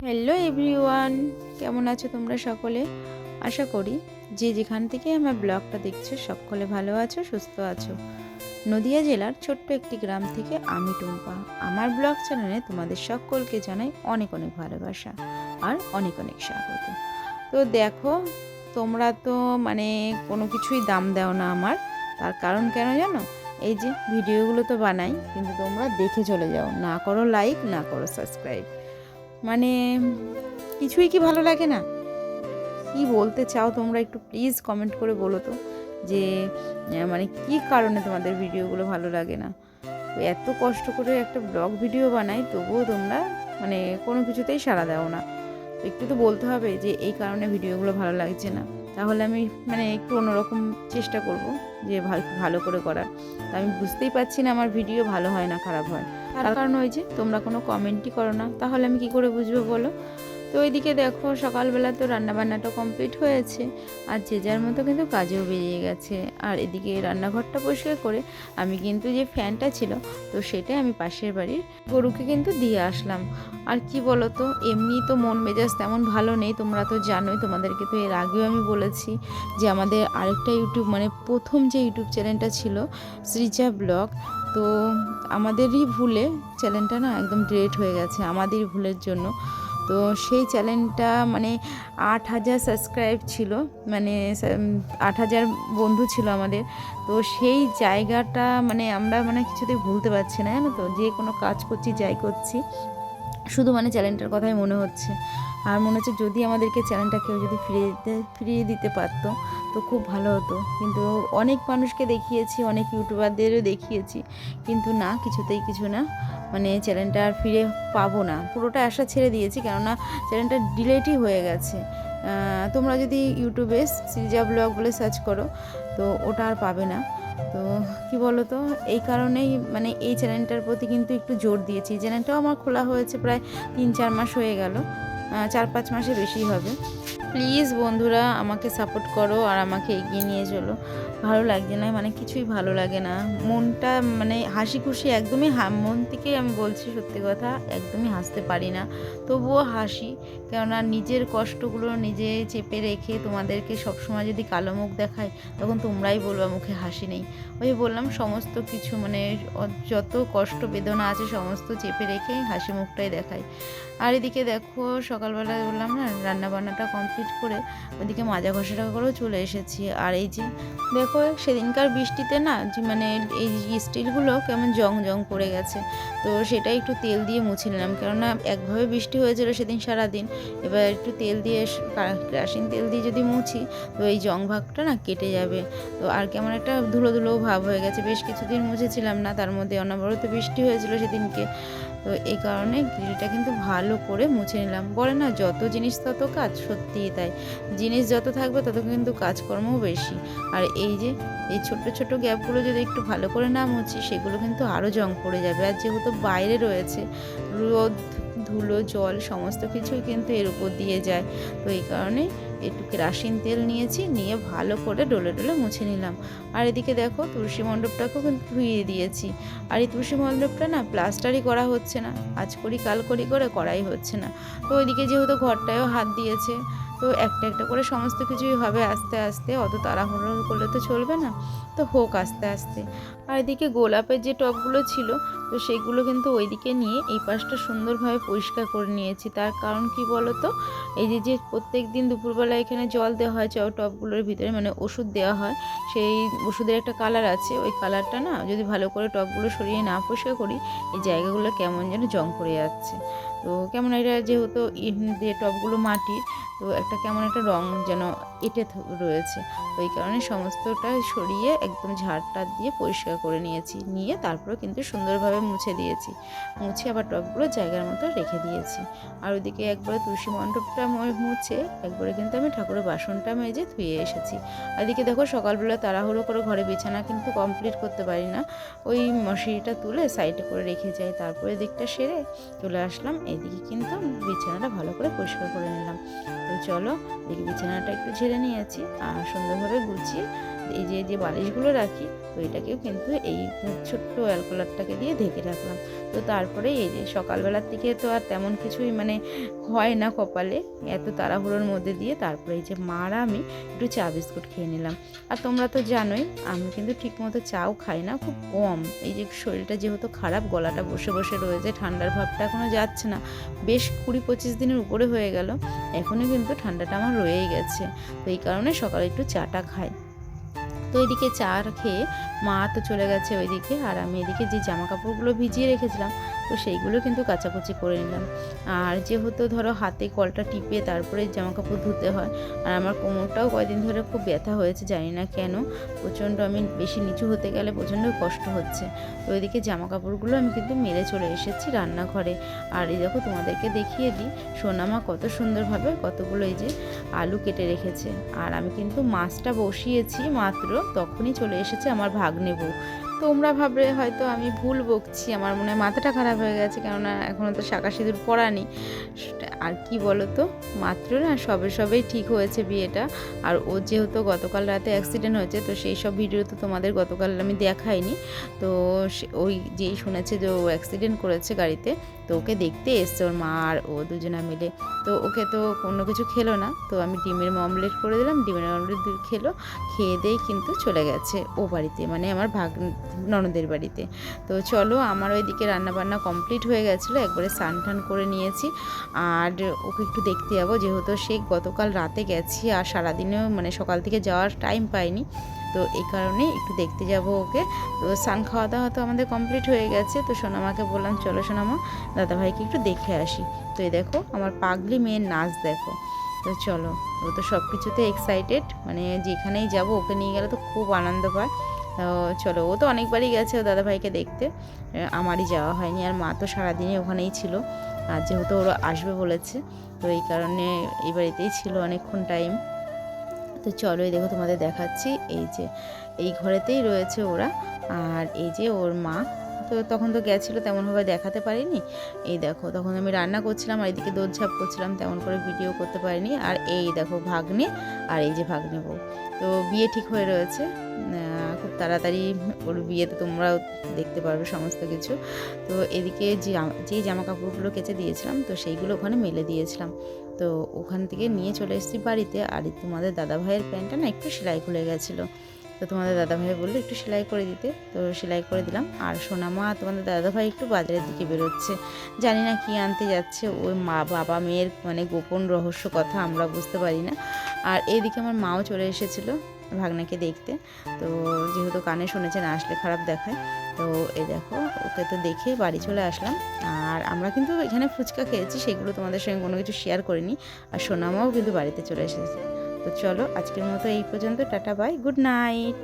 Hello everyone কেমন আছো তোমরা সকলে? আশা করি যে যেখান থেকে আমার ব্লগটা দেখছ সকলে ভালো আছো, সুস্থ আছো। নদিয়া জেলার ছোট্ট একটি গ্রাম থেকে আমি টুম্পা। আমার ব্লগ চ্যানেলে তোমাদের সকলকে জানাই অনেক অনেক ভালোবাসা আর অনেক অনেক স্বাগত। তো দেখো, তোমরা তো মানে কোনো কিছুই দাম দাও না আমার। তার কারণ কেন জানো? এই যে ভিডিওগুলো তো বানাই, কিন্তু তোমরা দেখে চলে যাও। না করো লাইক না করো সাবস্ক্রাইব মানে কিছুই কি ভালো লাগে না? কি বলতে চাও তোমরা একটু প্লিজ কমেন্ট করে বলো তো, যে মানে কি কারণে তোমাদের ভিডিওগুলো ভালো লাগে না? এত কষ্ট করে একটা ব্লগ ভিডিও বানাই, তবুও তোমরা মানে কোনো কিছুতেই সাড়া দাও না। একটু তো বলতে হবে যে, এই কারণে ভিডিওগুলো ভালো লাগছে না। তাহলে আমি মানে একটু অন্যরকম চেষ্টা করব। যে ভালো ভালো করে করার। তা আমি বুঝতেই পারছি না আমার ভিডিও ভালো হয় না খারাপ হয়। তার কারণ ওই যে তোমরা কোনো কমেন্টই করো না। তাহলে আমি কি করে বুঝব বলো? তো ওইদিকে দেখো সকালবেলা তো রান্নাবান্নাটা কমপ্লিট হয়েছে, আর যে যার মতো কিন্তু কাজেও বেরিয়ে গেছে। আর এদিকে রান্নাঘরটা পরিষ্কার করে আমি কিন্তু যে ফ্যানটা ছিল, তো সেটাই আমি পাশের বাড়ির গরুকে কিন্তু দিয়ে আসলাম। আর কি বলো তো এমনি তো মন মেজাজ তেমন ভালো নেই, তোমরা তো জানোই, তোমাদেরকে তো এর আগেও আমি বলেছি যে আমাদের আরেকটা ইউটিউব মানে প্রথম যে ইউটিউব চ্যানেলটা ছিল, সৃজা ব্লগ, তো আমাদেরই ভুলে চ্যানেলটা না একদম ডিলেট হয়ে গেছে, আমাদেরই ভুলের জন্য। তো সেই চ্যানেলটা মানে আট হাজার সাবস্ক্রাইব ছিল মানে আট হাজার বন্ধু ছিল আমাদের। তো সেই জায়গাটা মানে আমরা মানে কিছুতেই ভুলতে পারছি না, জানো তো? যে কোনো কাজ করছি, যাই করছি। শুধু মানে চ্যানেলটার কথাই মনে হচ্ছে। আর মনে হচ্ছে যদি আমাদেরকে চ্যানেলটা কেউ যদি ফিরিয়ে দিতে ফিরিয়ে দিতে পারতো তো খুব ভালো হতো। কিন্তু অনেক মানুষকে দেখিয়েছি, অনেক ইউটিউবারদেরও দেখিয়েছি। কিন্তু না, কিছুতেই কিছু না। মানে চ্যানেলটা আর ফিরে পাবো না। পুরোটা আশা ছেড়ে দিয়েছি, কেননা চ্যানেলটা ডিলেটই হয়ে গেছে। তোমরা যদি ইউটিউবে সিরিজা ব্লগ বলে সার্চ করো, তো ওটা আর পাবে না। তো কি বলো তো এই কারণেই মানে এই চ্যানেলটার প্রতি কিন্তু একটু জোর দিয়েছি। চ্যানেলটাও আমার খোলা হয়েছে প্রায় তিন চার মাস হয়ে গেল। চার পাঁচ মাসে বেশি হবে। প্লিজ বন্ধুরা, আমাকে সাপোর্ট করো আর আমাকে এগিয়ে নিয়ে চলো। ভালো লাগছে না মানে কিছুই ভালো লাগে না। মনটা মানে হাসি খুশি একদমই মন থেকেই আমি বলছি সত্যি কথা, একদমই হাসতে পারি না। তবুও হাসি, কেননা নিজের কষ্টগুলো নিজে চেপে রেখে তোমাদেরকে সবসময় যদি কালো মুখ দেখায়, তখন তোমরাই বলবা মুখে হাসি নেই। ওই বললাম, সমস্ত কিছু মানে যত কষ্ট বেদনা আছে, সমস্ত চেপে রেখে হাসি মুখটাই দেখাই আর এদিকে দেখো সকালবেলা বললাম না রান্না বান্নাটা কমপ্লিট করে ওদিকে মাজা ঘষাটা করেও চলে এসেছি। আর এই যে, দেখো, সেদিনকার বৃষ্টিতে না, যে মানে এই স্টিলগুলো কেমন জং জং পড়ে গেছে। তো সেটা একটু তেল দিয়ে মুছে নিলাম। কেননা একভাবে বৃষ্টি হয়েছিল সেদিন সারাদিন। এবার একটু তেল দিয়ে কেরাসিন তেল দিয়ে যদি মুছি, তো এই জং ভাগটা না কেটে যাবে। তো আর কেমন একটা ধুলো ধুলো ভাব হয়ে গেছে। বেশ কিছুদিন মুছেছিলাম না, তার মধ্যে অনবরত বৃষ্টি হয়েছিল সেদিনকে। তো এই কারণে গ্রিলটা কিন্তু ভালো করে মুছে নিলাম। বলে না, যত জিনিস তত কাজ, সত্যিই তাই। জিনিস যত থাকবে, তত কিন্তু কাজকর্মও বেশি। আর এই যে, এই ছোট ছোট গ্যাপগুলো যদি একটু ভালো করে না মুছি, সেগুলো কিন্তু আরও জং পড়ে যাবে। আর যেহেতু বাইরে রয়েছে, রোদ, ধুলো, জল, সমস্ত কিছুই কিন্তু এর উপর দিয়ে যায়। তো এই কারণে একটু কেরাসিন তেল নিয়েছি, নিয়ে ভালো করে ডলে ডলে মুছে নিলাম। আর এদিকে দেখো তুলসী মণ্ডপটাকেও কিন্তু ধুয়ে দিয়েছি। আর এই তুলসী মণ্ডপটা না প্লাস্টারই করা হচ্ছে না। আজ করি, কাল করি করে করাই হচ্ছে না। তো ওইদিকে যেহেতু ঘরটায়ও হাত দিয়েছে তো একটা একটা করে সমস্ত কিছুই হবে আস্তে আস্তে, অত তাড়াহুড়ো করলে তো চলবে না। তো হোক আস্তে আস্তে। আর এদিকে গোলাপের যে টবগুলো ছিল, তো সেগুলো কিন্তু ওইদিকে নিয়ে এই পাশটা সুন্দরভাবে পরিষ্কার করে নিয়েছি। তার কারণ কি বলো তো এই যে যে প্রত্যেক দিন দুপুরবেলা এখানে জল দেওয়া হয় টবগুলোর ভিতরে মানে ওষুধ দেওয়া হয়, সেই ওষুধের একটা কালার আছে। ওই কালারটা না, যদি ভালো করে টবগুলো সরিয়ে না পরিষ্কার করি, এই জায়গাগুলো কেমন যেন জং করে যাচ্ছে। তো কেমন এটা যেহেতু যে টবগুলো মাটির তো একটা কেমন একটা রং যেন এঁটে রয়েছে। ওই কারণে সমস্তটা সরিয়ে একদম ঝাড়টা দিয়ে পরিষ্কার করে নিয়েছি। নিয়ে তারপরে কিন্তু সুন্দরভাবে মুছে দিয়েছি। মুছে আবার টবগুলো জায়গার মতো রেখে দিয়েছি। আর ওদিকে একবারে তুলসী মণ্ডপটা মুছে একবারে কিন্তু আমি ঠাকুরের বাসনটা মেজে ধুয়ে এসেছি। এদিকে দেখো সকালবেলা তাড়াহুড়ো করে ঘরে বিছানা কিন্তু কমপ্লিট করতে পারি না। ওই মশারিটা তুলে সাইডে করে রেখে যাই। তারপরে দিকটা সেরে চলে আসলাম। এদিকে কিন্তু বিছানাটা ভালো করে পরিষ্কার করে নিলাম। তো চলো দেখি বিছানাটা একটু ঝেড়ে নিয়েছি আর সুন্দরভাবে গুছিয়ে এই যে যে বালিশগুলো রাখি, তো এটাকেও কিন্তু এই ছোট্ট অ্যালকোলারটাকে দিয়ে ঢেকে রাখলাম। তো তারপরে এই যে সকালবেলার থেকে তো আর তেমন কিছুই মানে হয় না কপালে, এত তাড়াহুড়োর মধ্যে দিয়ে তারপরে এই যে মারা আমি একটু চা বিস্কুট খেয়ে নিলাম। আর তোমরা তো জানোই, আমি কিন্তু ঠিকমতো চাও খাই না, খুব কম। এই যে শরীরটা যেহেতু খারাপ, গলাটা বসে বসে রয়েছে, ঠান্ডার ভাবটা এখনও যাচ্ছে না। বেশ কুড়ি পঁচিশ দিনের উপরে হয়ে গেল এখনও কিন্তু ঠান্ডাটা আমার রয়েই গেছে। তো এই কারণে সকালে একটু চাটা খাই। তো এদিকে চা খেয়ে মা তো চলে গেছে ওইদিকে, আর আমি এদিকে যে জামা কাপড়গুলো ভিজিয়ে রেখেছিলাম, তো সেইগুলো কিন্তু কাচাকুচি করে নিলাম। আর যেহেতু ধরো হাতে কলটা টিপে তারপরে জামা কাপড় ধুতে হয়, আর আমার কোমরটাও কয়দিন ধরে খুব ব্যথা হয়েছে, জানি না কেন, প্রচণ্ড আমি বেশি নিচু হতে গেলে প্রচণ্ড কষ্ট হচ্ছে। তো ওইদিকে জামা কাপড়গুলো আমি কিন্তু মেরে চলে এসেছি রান্নাঘরে। আর এই দেখো তোমাদেরকে দেখিয়ে দিই, সোনামা কত সুন্দরভাবে কতগুলো এই যে আলু কেটে রেখেছে। আর আমি কিন্তু মাছটা বসিয়েছি মাত্র তখনই চলে এসেছে আমার ভাগ্নে বউ। তোমরা ভাবলে হয়তো আমি ভুল বকছি, আমার মনে হয় মাথাটা খারাপ হয়ে গেছে, কেননা এখনও তো শাঁকা সিঁদুর পরানি আর কি বলো তো মাত্র না সবে সবেই ঠিক হয়েছে বিয়েটা। আর ও যেহেতু গতকাল রাতে অ্যাক্সিডেন্ট হয়েছে, তো সেই সব ভিডিও তো তোমাদের গতকাল আমি দেখাইনি। তো ওই যেই শুনেছে যে ও অ্যাক্সিডেন্ট করেছে গাড়িতে, তো ওকে দেখতে এসছে ওর মা আর ও দুজনা মিলে। তো ওকে তো কোনো কিছু খেলো না। তো আমি ডিমের অমলেট করে দিলাম, ডিমের অমলেট খেলো, খেয়ে দিয়েই কিন্তু চলে গেছে ও বাড়িতে মানে আমার ভাগ ননদের বাড়িতে। তো চলো আমার ওইদিকে রান্নাবান্না কমপ্লিট হয়ে গেছিল, একবারে স্নান টান করে নিয়েছি। আর ওকে একটু দেখতে যাব, যেহেতু সে গতকাল রাতে গেছি আর সারাদিনেও মানে সকাল থেকে যাওয়ার টাইম পাইনি তো এই কারণে একটু দেখতে যাব ওকে। তো স্নান খাওয়া দাওয়া তো আমাদের কমপ্লিট হয়ে গেছে, তো সোনামাকে বললাম, চলো সোনামা, দাদাভাইকে একটু দেখে আসি। তো এই দেখো, আমার পাগলি মেয়ের নাচ দেখো। তো চলো, ও তো সব কিছুতে এক্সাইটেড মানে যেখানেই যাব ওকে নিয়ে গেলে তো খুব আনন্দ পায়। তো চলো, ও তো অনেকবারই গেছে ও দাদাভাইকে দেখতে। আমারই যাওয়া হয়নি, আর মা তো সারাদিনই ওখানেই ছিল। আর যেহেতু ওরা আসবে বলেছে, তো এই কারণে এই বাড়িতেই ছিল অনেকক্ষণ টাইম তো চলো দেখো তোমাদের দেখাচ্ছি, এই যে এই ঘরেতেই রয়েছে ওরা। আর এই যে ওর মা তো তখন তো গেছিল, তেমনভাবে দেখাতে পারিনি। এই দেখো, তখন আমি রান্না করছিলাম আর এদিকে দৌড়ঝাঁপ করছিলাম, তেমন করে ভিডিও করতে পারিনি। আর এই দেখো ভাগ্নে আর এই যে ভাগ্নে বউ। তো বিয়ে ঠিক হয়ে রয়েছে। খুব তাড়াতাড়ি ওর বিয়েতে তোমরাও দেখতে পারবে সমস্ত কিছু। তো এদিকে যে যেই জামা কাপড়গুলো কেচে দিয়েছিলাম, তো সেইগুলো ওখানে মেলে দিয়েছিলাম। তো ওখান থেকে নিয়ে চলে এসেছি বাড়িতে। আর তোমাদের দাদাভাইয়ের প্যান্টটা না একটু সেলাই খুলে গেছিল। তো তোমাদের দাদাভাই বলল একটু সেলাই করে দিতে। তো সেলাই করে দিলাম। আর সোনামা আর তোমাদের দাদাভাই একটু বাজারের দিকে বেরোচ্ছে। জানি না কি আনতে যাচ্ছে। ওই মা, বাবা, মেয়ের মানে গোপন রহস্য কথা আমরা বুঝতে পারি না। আর এইদিকে আমার মাও চলে এসেছিল ভাগনাকে দেখতে। তো যেহেতু কানে শুনেছে, না আসলে খারাপ দেখায়। তো এই দেখো, ওকে তো দেখে বাড়ি চলে আসলাম। আর আমরা কিন্তু এখানে ফুচকা খেয়েছি, সেগুলো তোমাদের সঙ্গে কোনো কিছু শেয়ার করিনি। আর সোনামাও কিন্তু বাড়িতে চলে এসেছে। তো চলো আজকের মতো এই পর্যন্ত টাটা বাই গুড নাইট